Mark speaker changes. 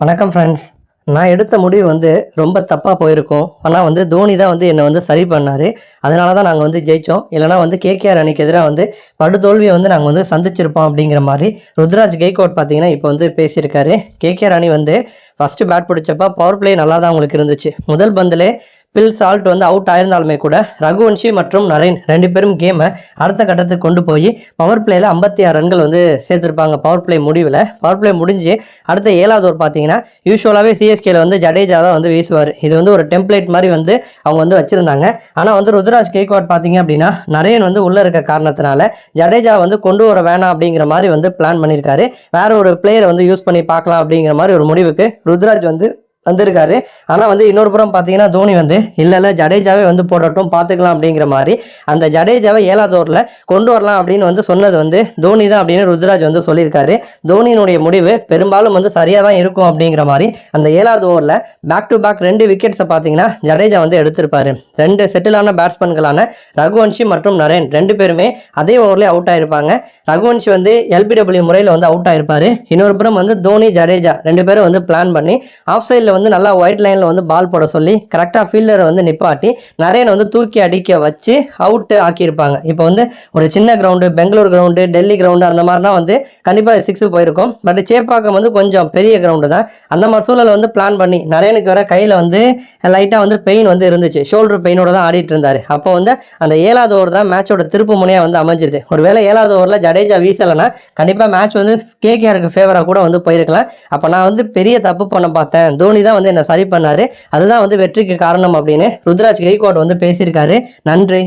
Speaker 1: வணக்கம் ஃப்ரெண்ட்ஸ் நான் எடுத்த முடிவு வந்து ரொம்ப தப்பாக போயிருக்கும். ஆனால் வந்து தோனி தான் வந்து என்னை வந்து சரி பண்ணார். அதனால தான் நாங்கள் வந்து ஜெயித்தோம் இல்லைனா வந்து கேகேஆர் அணிக்கு எதிராக வந்து படுதோல்வியை வந்து நாங்கள் வந்து சந்திச்சிருப்போம் அப்படிங்கிற மாதிரி ருத்ராஜ் கெய்கோட் பார்த்தீங்கன்னா இப்போ வந்து பேசியிருக்காரு. கேகேஆர் அணி வந்து ஃபஸ்ட்டு பேட் பிடிச்சப்ப பவர் பிளே நல்லா தான் உங்களுக்கு இருந்துச்சு. முதல் பந்திலே பில் சால்ட் வந்து அவுட் ஆயிருந்தாலுமே கூட ரகுவன்ஷி மற்றும் நரேன் ரெண்டு பேரும் கேமை அடுத்த கட்டத்துக்கு கொண்டு போய் பவர் பிளேயில் ஐம்பத்தி ஆறு ரன்கள் வந்து சேர்த்துருப்பாங்க பவர் பிளே முடிவில். பவர் பிளே முடிஞ்சு அடுத்த ஏழாவது ஒரு பார்த்தீங்கன்னா யூஸ்வலாகவே சிஎஸ்கேல வந்து ஜடேஜா தான் வந்து வீசுவார். இது வந்து ஒரு டெம்ப்ளேட் மாதிரி வந்து அவங்க வந்து வச்சுருந்தாங்க. ஆனால் வந்து ருத்ராஜ் கேக்வாட் பார்த்தீங்க அப்படின்னா நரேன் வந்து உள்ளே இருக்க காரணத்தினால ஜடேஜா வந்து கொண்டு வர வேணாம் அப்படிங்கிற மாதிரி வந்து பிளான் பண்ணியிருக்காரு வேற ஒரு பிளேயரை வந்து யூஸ் பண்ணி பார்க்கலாம் அப்படிங்கிற மாதிரி ஒரு முடிவுக்கு ருத்ராஜ் வந்து வந்திருக்காரு. ஆனால் வந்து இன்னொரு புறம் பார்த்தீங்கன்னா தோனி வந்து இல்லை இல்லை ஜடேஜாவே வந்து போடட்டும் பார்த்துக்கலாம் அப்படிங்கிற மாதிரி அந்த ஜடேஜாவை ஏழாவது ஓரில் கொண்டு வரலாம் அப்படின்னு வந்து சொன்னது வந்து தோனி தான் அப்படின்னு ருத்ராஜ் வந்து சொல்லியிருக்காரு. தோனியினுடைய முடிவு பெரும்பாலும் வந்து சரியாக தான் இருக்கும் அப்படிங்கிற மாதிரி அந்த ஏழாவது ஓவரில் பேக் டு பேக் ரெண்டு விக்கெட்ஸை பார்த்தீங்கன்னா ஜடேஜா வந்து எடுத்திருப்பாரு. ரெண்டு செட்டிலான பேட்ஸ்மேன்களான ரகுவன்ஷி மற்றும் நரேன் ரெண்டு பேருமே அதே ஓவர்லேயே அவுட் ஆயிருப்பாங்க. ரகுவன்ஷி வந்து எல்பிடபிள்யூ முறையில் வந்து அவுட் ஆயிருப்பாரு. இன்னொரு புறம் வந்து தோனி ஜடேஜா ரெண்டு பேரும் வந்து பிளான் பண்ணி ஆஃப் சைடில் வந்து நல்லா ஒயிட் லைனில் வந்து பால் போட சொல்லி கரெக்டாக ஃபீல்டரை வந்து நிப்பாட்டி நரேன் வந்து தூக்கி அடிக்க வச்சு அவுட்டு ஆக்கியிருப்பாங்க. இப்போ வந்து ஒரு சின்ன ground Bangalore ground Delhi ground அந்த மாதிரினா வந்து கண்டிப்பாக சிக்ஸு போயிருக்கும். பட் சேப்பாக்கம் வந்து கொஞ்சம் பெரிய கிரவுண்டு தான். அந்த மாதிரி சூழலை வந்து பிளான் பண்ணி நரேனுக்கு வர கையில் வந்து லைட்டாக வந்து பெயின் வந்து இருந்துச்சு. ஷோல்டர் பெயினோட தான் ஆடிட்டு இருந்தார். அப்போ வந்து அந்த ஏழாவது ஓவர் தான் மேட்சோட திருப்பு முனையாக வந்து அமைஞ்சிருது. ஒருவேளை ஏழாவது ஓவரில் ஜடேஜா வீசலைன்னா கண்டிப்பாக மேட்ச் வந்து கேகேஆருக்கு ஃபேவராக கூட வந்து போயிருக்கலாம். அப்போ நான் வந்து பெரிய தப்பு பண்ண பார்த்தேன். தோனி தான் வந்து என்னை சரி பண்ணாரு. அதுதான் வந்து வெற்றிக்கு காரணம் அப்படின்னு ருத்ராஜ் கெய்கோட் வந்து பேசியிருக்காரு. நன்றி.